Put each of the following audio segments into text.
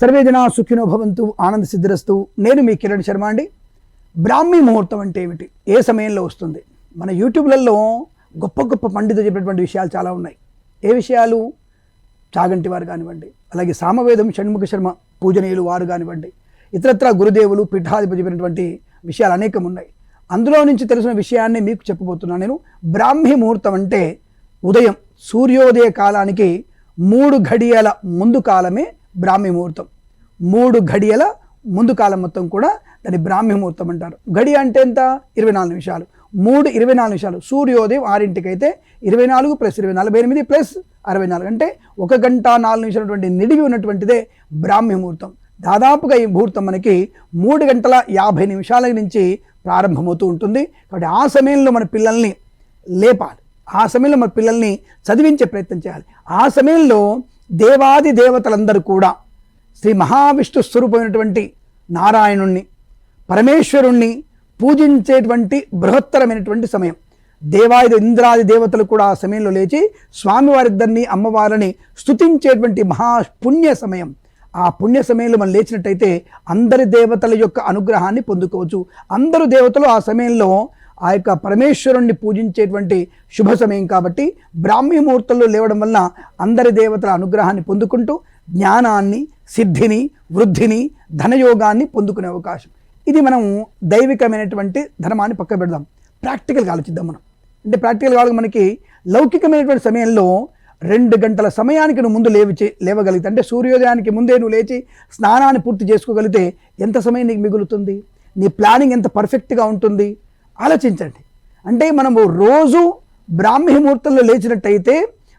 Survey జనా సుఖినో భవంతు ఆనంద సిద్ధిరస్తు నేను మీ కిరణ్ శర్మ అండి. బ్రాహ్మీ ముహూర్తం అంటే ఏమిటి? ఏ సమయంలో వస్తుంది? మన యూట్యూబ్లలో గొప్ప గొప్ప పండితులు చెప్పినటువంటి విషయాలు చాలా ఉన్నాయి. ఏ విషయాలు? చాగంటి వారు కానివ్వండి అలాగే సామవేదం షణ్ముఖ శర్మ పూజనీయులు వారు కానివ్వండి ఇతరత్ర గురుదేవులు పీఠాధిపతి చెప్పినటువంటి విషయాలు అనేకం ఉన్నాయి. అందులో నుంచి తెలిసిన విషయాన్ని మీకు చెప్పబోతున్నాను నేను. బ్రాహ్మీ ముహూర్తం అంటే ఉదయం సూర్యోదయ కాలానికి మూడు ఘడియల ముందు కాలమే బ్రాహ్మీ ముహూర్తం. మూడు ఘడియల ముందు కాలం మొత్తం కూడా దాన్ని బ్రాహ్మీ ముహూర్తం అంటారు. గడి అంటే ఎంత? ఇరవై నాలుగు నిమిషాలు. మూడు ఇరవై నాలుగు నిమిషాలు. సూర్యోదయం ఆరింటికైతే ఇరవై నాలుగు ప్లస్ ఇరవై నలభై ఎనిమిది ప్లస్ అరవై నాలుగు. అంటే ఒక గంట నాలుగు నిమిషాలటువంటి నిడివి ఉన్నటువంటిదే బ్రాహ్మీ ముహూర్తం. దాదాపుగా ఈ ముహూర్తం మనకి మూడు గంటల యాభై నిమిషాల నుంచి ప్రారంభమవుతూ ఉంటుంది. కాబట్టి ఆ సమయంలో మన పిల్లల్ని లేపాలి. ఆ సమయంలో మన పిల్లల్ని చదివించే ప్రయత్నం చేయాలి. ఆ సమయంలో దేవాది దేవతలందరూ కూడా శ్రీ మహావిష్ణు స్వరూపమైనటువంటి నారాయణుణ్ణి పరమేశ్వరుణ్ణి పూజించేటువంటి బృహత్తరమైనటువంటి సమయం. దేవాది ఇంద్రాది దేవతలు కూడా ఆ సమయంలో లేచి స్వామివారిద్దరిని అమ్మవారిని స్తుతించేటువంటి మహాపుణ్య సమయం. ఆ పుణ్య సమయంలో మనం లేచినట్టయితే అందరి దేవతల యొక్క అనుగ్రహాన్ని పొందుకోవచ్చు. అందరు దేవతలు ఆ సమయంలో ఆ యొక్క పరమేశ్వరుణ్ణి పూజించేటువంటి శుభ సమయం కాబట్టి బ్రాహ్మీ ముహూర్తంలో లేవడం వల్ల అందరి దేవతల అనుగ్రహాన్ని పొందుకుంటూ జ్ఞానాన్ని సిద్ధిని వృద్ధిని ధనయోగాన్ని పొందుకునే అవకాశం. ఇది మనం దైవికమైనటువంటి ధర్మాన్ని పక్క పెడదాం. ప్రాక్టికల్గా ఆలోచిద్దాం మనం. అంటే ప్రాక్టికల్ కావాలి మనకి లౌకికమైనటువంటి సమయంలో రెండు గంటల సమయానికి నువ్వు ముందు లేవి లేవగలిగితే అంటే సూర్యోదయానికి ముందే నువ్వు లేచి స్నానాన్ని పూర్తి చేసుకోగలిగితే ఎంత సమయం నీకు మిగులుతుంది? నీ ప్లానింగ్ ఎంత పర్ఫెక్ట్గా ఉంటుంది? ఆలోచించండి. అంటే మనము రోజు బ్రాహ్మీ ముహూర్తంలో లేచినట్టయితే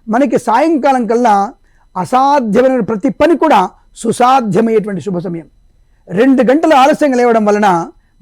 మనకి సాయంకాలం కల్లా అసాధ్యమైన ప్రతి పని కూడా సుసాధ్యమయ్యేటువంటి శుభ సమయం. రెండు గంటలు ఆలస్యంగా లేవడం వలన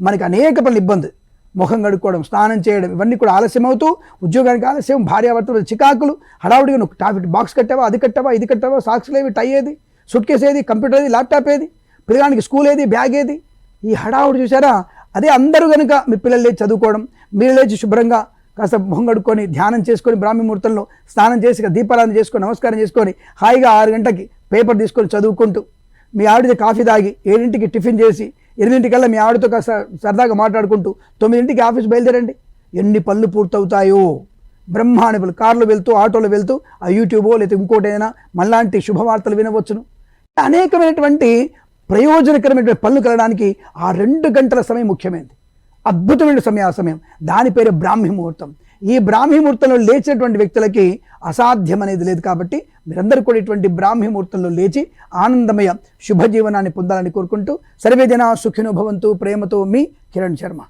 మనకి అనేక పనులు ఇబ్బంది. ముఖం కడుక్కోవడం స్నానం చేయడం ఇవన్నీ కూడా ఆలస్యం అవుతూ ఉద్యోగానికి ఆలస్యం భార్యాభర్తలు చికాకులు హడావుడిగా నువ్వు టాఫిక్ బాక్స్ కట్టావా అది కట్టావా ఇది కట్టావా సాక్స్లు ఏవి టై ఏది సుట్ ఏది కంప్యూటర్ ఏది ల్యాప్టాప్ ఏది పిల్లగానికి స్కూల్ ఏది బ్యాగ్ ఏది ఈ హడావుడి చూసారా అదే అందరూ కనుక మీ పిల్లలు లేచి చదువుకోవడం మీరు లేచి శుభ్రంగా కాస్త మొహం కడుక్కొని ధ్యానం చేసుకొని బ్రాహ్మీ ముహూర్తంలో స్నానం చేసి దీపారాధన చేసుకొని నమస్కారం చేసుకొని హాయిగా ఆరు గంటకి పేపర్ తీసుకొని చదువుకుంటూ మీ ఆవిడ కాఫీ తాగి ఏడింటికి టిఫిన్ చేసి ఎనిమిదింటికల్లా మీ ఆవిడతో కాస్త సరదాగా మాట్లాడుకుంటూ తొమ్మిదింటికి ఆఫీస్ బయలుదేరండి. ఎన్ని పనులు పూర్తవుతాయో. బ్రహ్మాండ కార్లు కార్లో వెళ్తూ ఆటోలో వెళ్తూ ఆ యూట్యూబో లేకపోతే ఇంకోటైనా మళ్ళాంటి శుభవార్తలు వినవచ్చును. అనేకమైనటువంటి ప్రయోజనకరమైనటువంటి పనులు కలగడానికి ఆ రెండు గంటల సమయం ముఖ్యమైనది. అద్భుతమైన సమయం ఆ సమయం. దాని పేరు బ్రాహ్మీ ముహూర్తం ఈ బ్రాహ్మీ ముహూర్తంలో లేచినటువంటి వ్యక్తులకి అసాధ్యం అనేది లేదు కాబట్టి మీరందరూ కూడా ఇటువంటి బ్రాహ్మీ ముహూర్తంలో లేచి ఆనందమయ శుభజీవనాన్ని పొందాలని కోరుకుంటూ సర్వేజన సుఖినో భవంతు ప్రేమతో మీ కిరణ్ శర్మ.